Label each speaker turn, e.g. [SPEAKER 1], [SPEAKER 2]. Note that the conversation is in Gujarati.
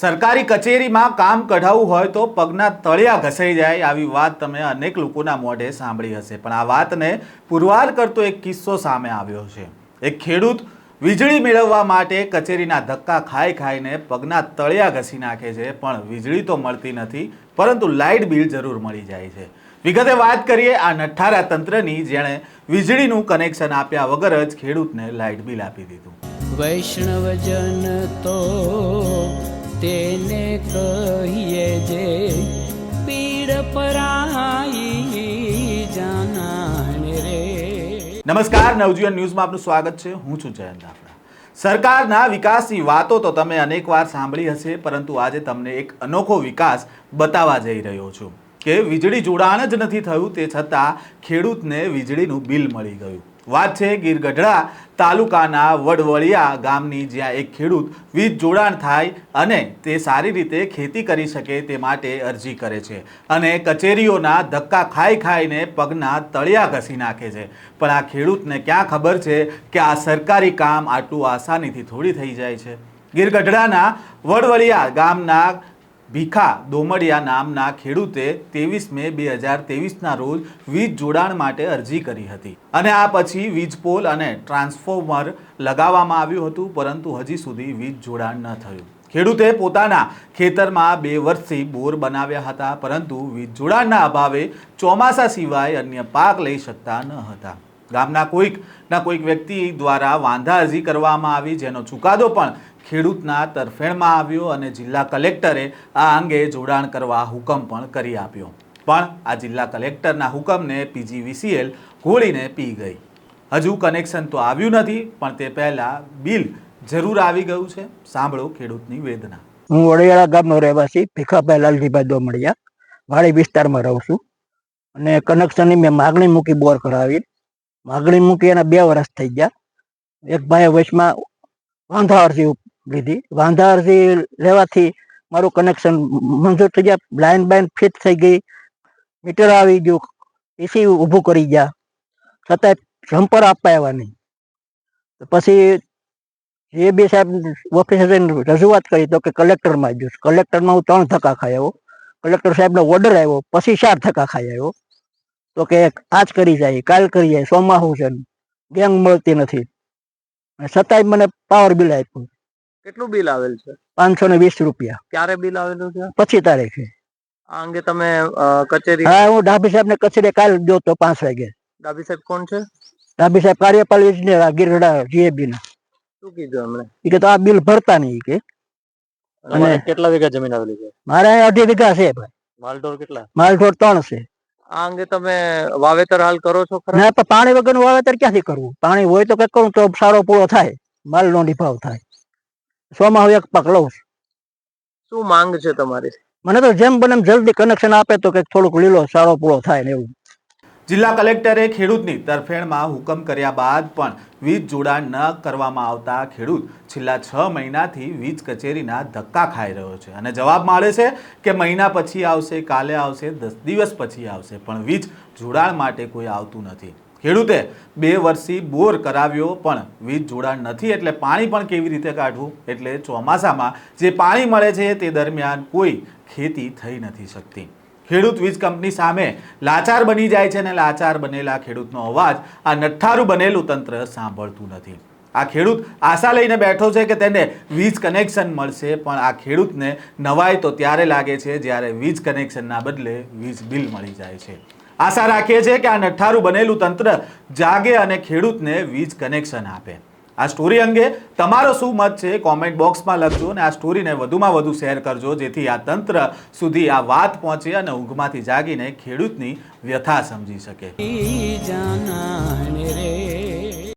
[SPEAKER 1] સરકારી કચેરીમાં કામ કઢાવવું હોય તો પગના તળિયા ઘસાઈ જાય આવી વાત તમે અનેક લોકોના મોઢે સાંભળી હશે. પણ આ વાતને પુરવાર કરતો એક કિસ્સો સામે આવ્યો છે. એક ખેડૂત વીજળી મેળવવા માટે કચેરીના ધક્કા ખાઈ ખાઈને પગના તળિયા ઘસી નાખે છે, પણ વીજળી તો મળતી નથી, પરંતુ લાઇટ બિલ જરૂર મળી જાય છે. વિગતે વાત કરીએ, આ નઠ્ઠારા તંત્રની જેણે વીજળીનું કનેક્શન આપ્યા વગર જ ખેડૂતને લાઇટ બિલ આપી દીધું.
[SPEAKER 2] વૈષ્ણવજન તો તેને કહીએ જે પીડ પરાઈ જાણે રે.
[SPEAKER 1] નમસ્કાર, નવજીવન ન્યૂઝમાં આપનું સ્વાગત છે. હું છું જયંત આપણા સરકારના વિકાસની વાતો તો તમે અનેકવાર સાંભળી હશે, પરંતુ આજે તમને એક અનોખો વિકાસ બતાવવા જઈ રહ્યો છું. કે વીજળી જોડાણ જ નથી થયું, તે છતાં ખેડૂતને વીજળીનું બિલ મળી ગયું. વાત છે ગીર ગઢડા તાલુકાના વડવળિયા ગામની જ્યાં એક ખેડૂત વીજ જોડાણ થાય અને તે સારી રીતે ખેતી કરી શકે તે માટે અરજી કરે છે અને કચેરીઓના ધક્કા ખાઈ ખાઈને પગના તળિયા ઘસી નાખે છે. પણ આ ખેડૂતને ક્યાં ખબર છે કે આ સરકારી કામ આટલું આસાનીથી થોડી થઈ જાય છે? ગીર ગઢડાના વડવળિયા ગામના ભીખા દોમડિયા નામના ખેડૂતે ત્રેવીસ મે બે હજાર ત્રેવીસના રોજ વીજ જોડાણ માટે અરજી કરી હતી. અને આ પછી વીજ પોલ અને ટ્રાન્સફોર્મર લગાવવામાં આવ્યું હતું, પરંતુ હજી સુધી વીજ જોડાણ ન થયું. ખેડૂતે પોતાના ખેતરમાં બે વર્ષથી બોર બનાવ્યા હતા, પરંતુ વીજ જોડાણના અભાવે ચોમાસા સિવાય અન્ય પાક લઈ શકતા ન હતા. ગામના કોઈક, ના કોઈક વ્યક્તિ દ્વારા વાંધા અરજી કરવામાં આવી, જેનો ચુકાદો પણ ખેડૂતના તરફેણમાં આવ્યો અને જિલ્લા કલેક્ટરે આ અંગે જોડાણ કરવા હુકમ પણ કરી આપ્યો. પણ આ જિલ્લા કલેક્ટરના હુકમને પીજીવીસીએલ ઘોળીને પી ગઈ. હજુ કનેક્શન તો આવ્યું નથી, પણ તે પહેલાં બિલ જરૂર આવી ગયું છે. સાંભળો ખેડૂતની વેદના.
[SPEAKER 3] હું વડિયાળા ગામનો રહેવાસી ભીખાભાઈ લાલજીભાઈ દોમડિયા. વાડી વિસ્તારમાં રહું છું. અને કનેક્શનની મેં માગણી મૂકી બોર કરાવી માગણી મૂકી એના બે વર્ષ થઈ ગયા. એક ભાઈ વચમાં વાંધા અરજી લીધી. વાંધા અરજી લેવાથી મારું કનેક્શન મંજૂર થઈ ગયા. લાઇન બાઇન ફિટ થઈ ગઈ. મીટર આવી ગયું. એસી ઊભું કરી ગયા. છતાંય જમ્પર આપવા આવ્યા નહીં. પછી જે બી સાહેબ ઓફિસે જઈને રજૂઆત કરી તો કે કલેક્ટરમાં ગયો કલેક્ટરમાં હું ત્રણ ધક્કા આવ્યો. કલેક્ટર સાહેબનો ઓર્ડર આવ્યો. પછી ચાર ધક્કા ખાઈ આવ્યો. તો કે આજ કરી જાય, કાલ કરી જાય સોમાહું છે ગેંગ મળતી નથી. છતાંય મને પાવર બિલ આપ્યું.
[SPEAKER 4] કેટલું બિલ આવેલ છે?
[SPEAKER 3] પાંચસો ને વીસ રૂપિયા.
[SPEAKER 4] ક્યારે બિલ આવેલું છે?
[SPEAKER 3] પછી તારીખે.
[SPEAKER 4] આ અંગે તમે કચેરી
[SPEAKER 3] હા હું ડાભી સાહેબ ને કચેરી કાલ ગયો તો પાંચ વાગે.
[SPEAKER 4] ડાબી સાહેબ કોણ છે?
[SPEAKER 3] ડાભી સાહેબ કાર્યપાલ ઇજનેર આ જીએબી ના
[SPEAKER 4] શું કીધું એમણે?
[SPEAKER 3] એ કે તો આ બિલ ભરતા નહીં કે. અને-
[SPEAKER 4] કેટલા વીઘા જમીન આવેલી છે?
[SPEAKER 3] મારે અઢી વીઘા છે ભાઈ.
[SPEAKER 4] માલઢોર કેટલા?
[SPEAKER 3] માલઢોર ત્રણ છે.
[SPEAKER 4] આ અંગે તમે વાવેતર હાલ કરો છો ખરા?
[SPEAKER 3] ના પાણી વગરનું વાવેતર ક્યાંથી કરવું? પાણી હોય તો કઈ કરું તો સારો પૂરો થાય. માલ નો નિભાવ થાય. સોમાં હું એક પાક લઉં
[SPEAKER 4] શું માંગ છે તમારી?
[SPEAKER 3] મને તો જેમ બને એમ જલ્દી કનેક્શન આપે તો કંઈક થોડુંક લીલો સારો પૂરો થાય ને એવું.
[SPEAKER 1] જિલ્લા કલેક્ટરે ખેડૂતની તરફેણમાં હુકમ કર્યા બાદ પણ વીજ જોડાણ ન કરવામાં આવતા ખેડૂત છેલ્લા છ મહિનાથી વીજ કચેરીના ધક્કા ખાઈ રહ્યો છે. અને જવાબ મળે છે કે મહિના પછી આવશે કાલે આવશે દસ દિવસ પછી આવશે પણ વીજ જોડાણ માટે કોઈ આવતું નથી. ખેડૂતે બે વર્ષથી બોર કરાવ્યો પણ વીજ જોડાણ નથી એટલે પાણી પણ કેવી રીતે કાઢવું? એટલે ચોમાસામાં જે પાણી મળે છે તે દરમિયાન કોઈ ખેતી થઈ નથી શકતી. ખેડૂત વીજ કંપની સામે લાચાર બની જાય છે અને લાચાર બનેલા ખેડૂતનો અવાજ આ નઠ્ઠારું બનેલું તંત્ર સાંભળતું નથી. આ ખેડૂત આશા લઈને બેઠો છે કે તેને વીજ કનેક્શન મળશે, પણ આ ખેડૂતને નવાય તો ત્યારે લાગે છે જ્યારે વીજ કનેક્શનના બદલે વીજ બિલ મળી જાય છે. આશા રાખીએ છીએ કે આ નઠ્ઠારું બનેલું તંત્ર જાગે અને ખેડૂતને વીજ કનેક્શન આપે. આ સ્ટોરી અંગે તમારો શું મત છે? કોમેન્ટ બોક્સમાં લખજો અને આ સ્ટોરીને વધુમાં વધુ શેર કરજો, જેથી આ તંત્ર સુધી આ વાત પહોંચે અને ઊંઘમાંથી જાગીને ખેડૂતની વ્યથા સમજી શકે.